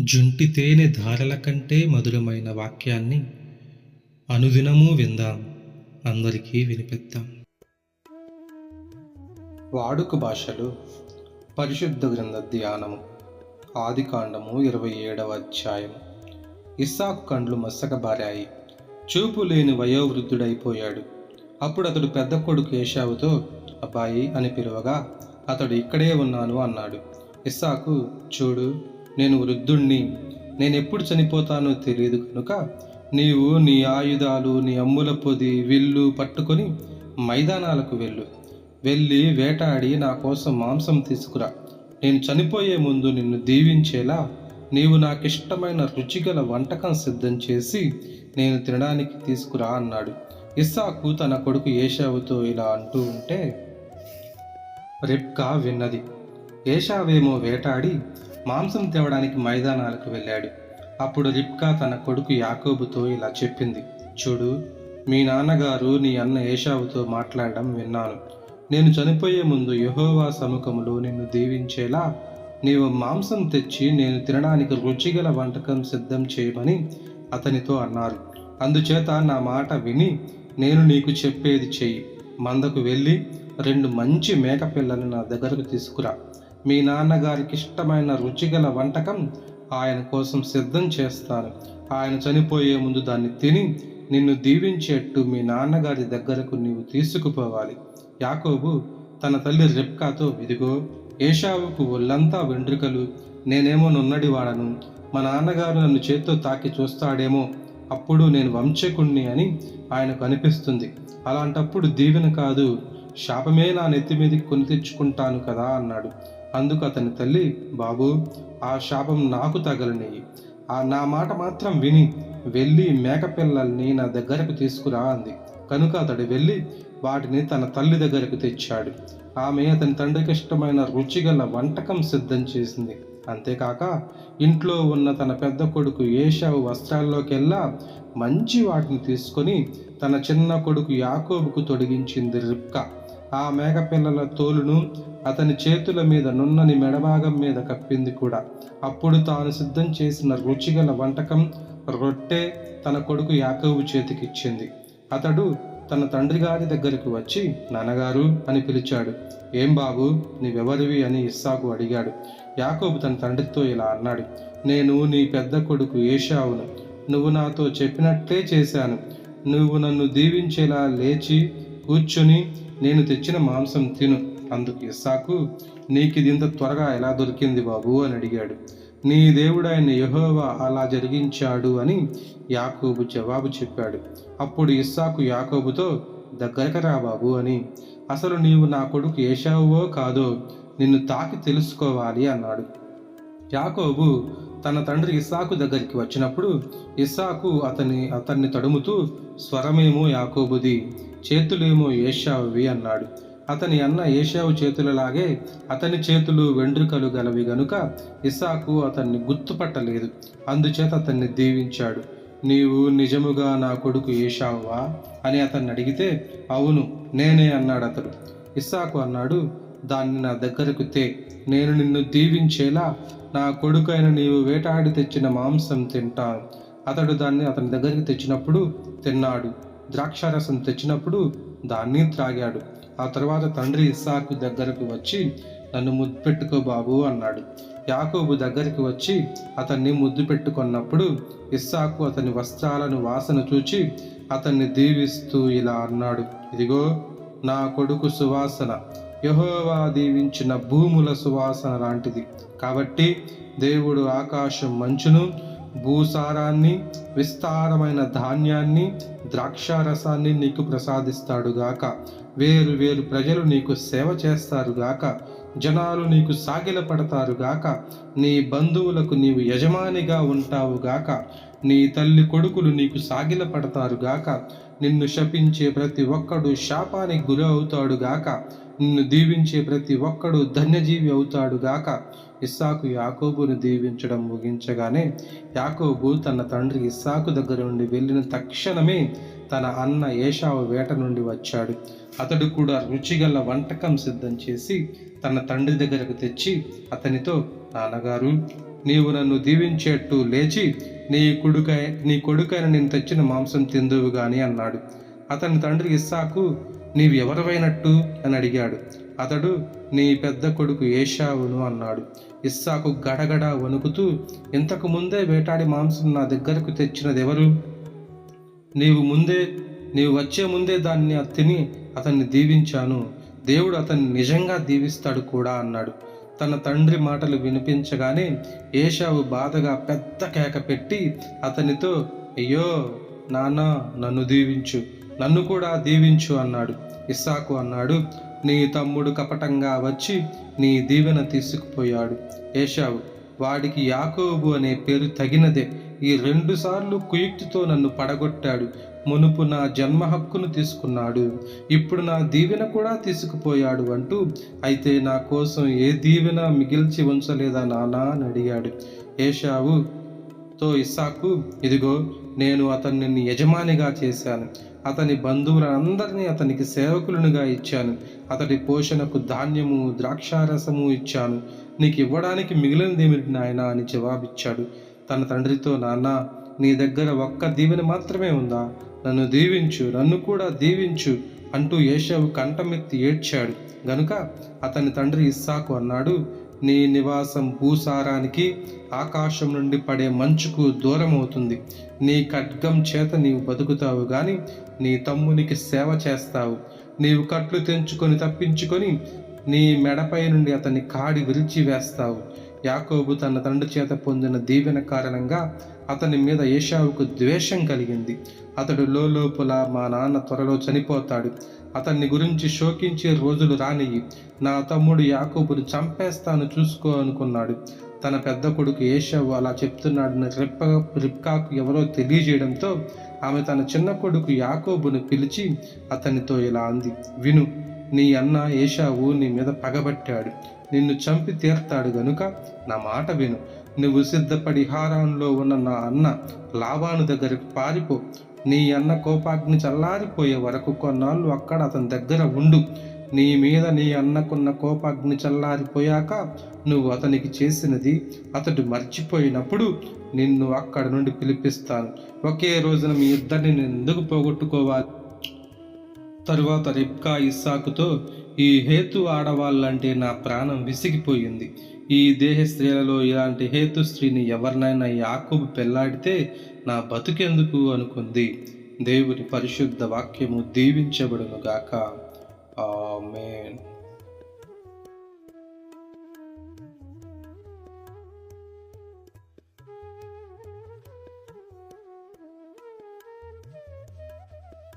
జుంటి తేనె ధారల కంటే మధురమైన వాక్యాన్ని అనుదినము విందాం. అందరికీ వినిపిద్దాం. వాడుక భాషలు పరిశుద్ధ గ్రంథ ధ్యానము. ఆది కాండము ఇరవై ఏడవ అధ్యాయము ఇస్సాకు కండ్లు మసకబారాయి చూపు లేని వయోవృద్ధుడైపోయాడు. అప్పుడు అతడు పెద్ద కొడుకు ఏషావుతో అబ్బాయి అని పిలువగా అతడు ఇక్కడే ఉన్నాను అన్నాడు. ఇస్సాకు చూడు నేను వృద్ధుణ్ణి. నేను ఎప్పుడు చనిపోతానో తెలియదు కనుక నీవు నీ ఆయుధాలు నీ అమ్ముల పొది విల్లు పట్టుకొని మైదానాలకు వెళ్ళు. వెళ్ళి వేటాడి నా కోసం మాంసం తీసుకురా. నేను చనిపోయే ముందు నిన్ను దీవించేలా నీవు నాకిష్టమైన రుచిగల వంటకం సిద్ధం చేసి నేను తినడానికి తీసుకురా అన్నాడు. ఇస్సాకు తన కొడుకు ఏషావుతో ఇలా అంటూ ఉంటే రెప్కా విన్నది. ఏషావేమో వేటాడి మాంసం తేవడానికి మైదానాలకు వెళ్ళాడు. అప్పుడు రిప్కా తన కొడుకు యాకోబుతో ఇలా చెప్పింది. చూడు మీ నాన్నగారు నీ అన్న ఏషావుతో మాట్లాడడం విన్నాను. నేను చనిపోయే ముందు యహోవా సముఖములో నిన్ను దీవించేలా నీవు మాంసం తెచ్చి నేను తినడానికి రుచిగల వంటకం సిద్ధం చేయమని అతనితో అన్నారు. అందుచేత నా మాట విని నేను నీకు చెప్పేది చెయ్యి. మందకు వెళ్ళి రెండు మంచి మేకపిల్లలు నా దగ్గరకు తీసుకురా. మీ నాన్నగారికి ఇష్టమైన రుచిగల వంటకం ఆయన కోసం సిద్ధం చేస్తాను ఆయన చనిపోయే ముందు దాన్ని తిని నిన్ను దీవించేట్టు మీ నాన్నగారి దగ్గరకు నీవు తీసుకుపోవాలి. యాకోబు తన తల్లి రెప్కాతో ఇదిగో ఏషావుకు ఒళ్ళంతా వెంట్రుకలు. నేనేమో నున్నడి వాడను మా నాన్నగారు నన్ను చేత్తో తాకి చూస్తాడేమో. అప్పుడు నేను వంచకుణ్ణి అని ఆయనకు అనిపిస్తుంది. అలాంటప్పుడు దీవెన కాదు. శాపమే నా నెత్తి మీదకి కొని తెచ్చుకుంటాను కదా అన్నాడు. అందుకు అతని తల్లి బాబు ఆ శాపం నాకు తగలనియ్యి. ఆ నా మాట మాత్రం విని వెళ్ళి మేకపిల్లల్ని నా దగ్గరకు తీసుకురా అంది. కనుక అతడు వెళ్ళి వాటిని తన తల్లి దగ్గరకు తెచ్చాడు. ఆమె అతని తండ్రికి ఇష్టమైన రుచిగల వంటకం సిద్ధం చేసింది. అంతేకాక ఇంట్లో ఉన్న తన పెద్ద కొడుకు ఏషావు వస్త్రాల్లోకెల్లా మంచి వాటిని తీసుకొని తన చిన్న కొడుకు యాకోబుకు తొడిగించింది రిప్కా ఆ మేకపిల్లల తోలును అతని చేతుల మీద నున్నని మెడభాగం మీద కప్పింది కూడా. అప్పుడు తాను సిద్ధం చేసిన రుచిగల వంటకం రొట్టె తన కొడుకు యాకోబు చేతికిచ్చింది. అతడు తన తండ్రి గారి దగ్గరికి వచ్చి నాన్నగారు అని పిలిచాడు. ఏం బాబు నీవెవరివి అని ఇస్సాకు అడిగాడు. యాకోబు తన తండ్రితో ఇలా అన్నాడు. నేను నీ పెద్ద కొడుకు ఏషావును. నువ్వు నాతో చెప్పినట్లే చేశాను. నువ్వు నన్ను దీవించేలా లేచి కూర్చొని నేను తెచ్చిన మాంసం తిను. అందుకు ఇస్సాకు నీకు ఇది ఇంత త్వరగా ఎలా దొరికింది బాబు? అని అడిగాడు. నీ దేవుడైన యహోవా అలా జరిగించాడు అని యాకోబు జవాబు చెప్పాడు. అప్పుడు ఇస్సాకు యాకోబుతో దగ్గరకు రా బాబు అని అసలు నీవు నా కొడుకు ఏషావో కాదో నిన్ను తాకి తెలుసుకోవాలి అన్నాడు. యాకోబు తన తండ్రి ఇస్సాకు దగ్గరికి వచ్చినప్పుడు ఇస్సాకు అతని అతన్ని తడుముతూ స్వరమేమో యాకోబుది చేతులేమో ఏషావువి అన్నాడు. అతని అన్న ఏషావు చేతులలాగే అతని చేతులు వెండ్రుకలు గలవి గనుక ఇస్సాకు అతన్ని గుర్తుపట్టలేదు. అందుచేత అతన్ని దీవించాడు. నీవు నిజముగా నా కొడుకు ఏషావువా? అని అతన్ని అడిగితే అవును నేనే అన్నాడు అతడు. ఇస్సాకు అన్నాడు దాన్ని నా దగ్గరకు తే. నేను నిన్ను దీవించేలా నా కొడుకైన నీవు వేటాడి తెచ్చిన మాంసం తింటాను. అతడు దాన్ని అతని దగ్గరికి తెచ్చినప్పుడు తిన్నాడు. ద్రాక్షారసం తెచ్చినప్పుడు దాన్ని త్రాగాడు. ఆ తర్వాత తండ్రి ఇస్సాకు దగ్గరకు వచ్చి నన్ను ముద్దు పెట్టుకో బాబు అన్నాడు. యాకోబు దగ్గరికి వచ్చి అతన్ని ముద్దు పెట్టుకున్నప్పుడు ఇస్సాకు అతని వస్త్రాలను వాసన చూచి అతన్ని దీవిస్తూ ఇలా అన్నాడు. ఇదిగో నా కొడుకు సువాసన. యహోవా దీవించిన భూముల సువాసన లాంటిది. కాబట్టి దేవుడు ఆకాశం మంచును భూసారాన్ని విస్తారమైన ధాన్యాన్ని ద్రాక్షారసాన్ని నీకు ప్రసాదిస్తాడుగాక వేరు వేరు ప్రజలు నీకు సేవ చేస్తారుగాక జనాలు నీకు సాగిల పడతారుగాక నీ బంధువులకు నీవు యజమానిగా ఉంటావుగాక నీ తల్లి కొడుకులు నీకు సాగిల పడతారుగాక నిన్ను శపించే ప్రతి ఒక్కడు శాపానికి గురి అవుతాడుగాక నిన్ను దీవించే ప్రతి ఒక్కడు ధన్యజీవి అవుతాడుగాక ఇస్సాకు యాకోబును దీవించడం ముగించగానే యాకోబు తన తండ్రి ఇస్సాకు దగ్గర నుండి వెళ్ళిన తక్షణమే తన అన్న ఏషావు వేట నుండి వచ్చాడు. అతడు కూడా రుచిగల వంటకం సిద్ధం చేసి తన తండ్రి దగ్గరకు తెచ్చి అతనితో నాన్నగారు నీవు నన్ను దీవించేట్టు లేచి నీ కొడుక నీ కొడుకైన నేను తెచ్చిన మాంసం తిందువు గాని అన్నాడు. అతని తండ్రి ఇస్సాకు నీవు ఎవరివైనట్టు అని అడిగాడు. అతడు నీ పెద్ద కొడుకు ఏషావును అన్నాడు. ఇస్సాకు గడగడ వణుకుతూ ఇంతకు ముందే వేటాడి మాంసం నా దగ్గరకు తెచ్చినదెవరు? నీవు ముందే నీవు వచ్చే ముందే దాన్ని తిని అతన్ని దీవించాను. దేవుడు అతన్ని నిజంగా దీవిస్తాడు కూడా అన్నాడు. తన తండ్రి మాటలు వినిపించగానే ఏషావు బాధగా పెద్ద కేక పెట్టి అతనితో అయ్యో నాన్న నన్ను దీవించు నన్ను కూడా దీవించు అన్నాడు. ఇస్సాకు అన్నాడు నీ తమ్ముడు కపటంగా వచ్చి నీ దీవెన తీసుకుపోయాడు. ఏషావు వాడికి యాకోబు అనే పేరు తగినదే. ఈ రెండు సార్లు కుయుక్తితో నన్ను పడగొట్టాడు. మునుపు నా జన్మ హక్కును తీసుకున్నాడు. ఇప్పుడు నా దీవెన కూడా తీసుకుపోయాడు అంటూ అయితే నా కోసం ఏ దీవెన మిగిల్చి ఉంచలేదా నానా అని అడిగాడు. ఏషావు తో ఇస్సాకు ఇదిగో నేను అతన్ని యజమానిగా చేశాను. అతని బంధువులందరినీ అతనికి సేవకులనుగా ఇచ్చాను. అతడి పోషణకు ధాన్యము ద్రాక్షారసము ఇచ్చాను. నీకు ఇవ్వడానికి మిగిలినదేమిటి నాయన? అని జవాబిచ్చాడు. తన తండ్రితో నాన్న నీ దగ్గర ఒక్క దీవెన మాత్రమే ఉందా? నన్ను దీవించు నన్ను కూడా దీవించు అంటూ ఏషావు కంఠమెత్తి ఏడ్చాడు. గనుక అతని తండ్రి ఇస్సాకు అన్నాడు నీ నివాసం భూసారానికి ఆకాశం నుండి పడే మంచుకు దూరం అవుతుంది. నీ ఖడ్గం చేత నీవు బతుకుతావు కానీ నీ తమ్మునికి సేవ చేస్తావు. నీవు కట్లు తెంచుకొని తప్పించుకొని నీ మెడపై నుండి అతని కాడి విరిచి వేస్తావు. యాకోబు తన తండ్రి చేత పొందిన దీవెన కారణంగా అతని మీద ఏషావుకు ద్వేషం కలిగింది. అతడు లోపల మా నాన్న త్వరలో చనిపోతాడు. అతన్ని గురించి శోకించే రోజులు రానియ్యి. నా తమ్ముడు యాకోబును చంపేస్తాను చూసుకో అనుకున్నాడు. తన పెద్ద కొడుకు ఏషావు అలా చెప్తున్నాడని రిప్ప రిప్కాకు ఎవరో తెలియజేయడంతో ఆమె తన చిన్న కొడుకు యాకోబును పిలిచి అతనితో ఇలా అంది. విను నీ అన్న ఏషావు నీ మీద పగబట్టాడు. నిన్ను చంపి తీర్తాడు గనుక నా మాట విను. నువ్వు సిద్ధపడి హారాన్లో ఉన్న నా అన్న లాభాను దగ్గరకు పారిపో. నీ అన్న కోపాగ్ని చల్లారిపోయే వరకు కొన్నాళ్ళు అక్కడ అతని దగ్గర ఉండు. నీ మీద నీ అన్నకున్న కోపాగ్ని చల్లారిపోయాక నువ్వు అతనికి చేసినది అతడు మర్చిపోయినప్పుడు నిన్ను అక్కడ నుండి పిలిపిస్తాను. ఒకే రోజున మీ ఇద్దరిని ఎందుకు పోగొట్టుకోవాలి? తరువాత రిబ్కా ఇస్సాకుతో ఈ హేతు ఆడవాళ్ళంటే నా ప్రాణం విసిగిపోయింది. ఈ దేహ స్త్రీలలో ఇలాంటి హేతు స్త్రీని ఎవరినైనా యాకోబు పెళ్ళాడితే నా బతుకెందుకు అనుకుంది? దేవుని పరిశుద్ధ వాక్యము దీవించబడునుగాక. ఆమెన్.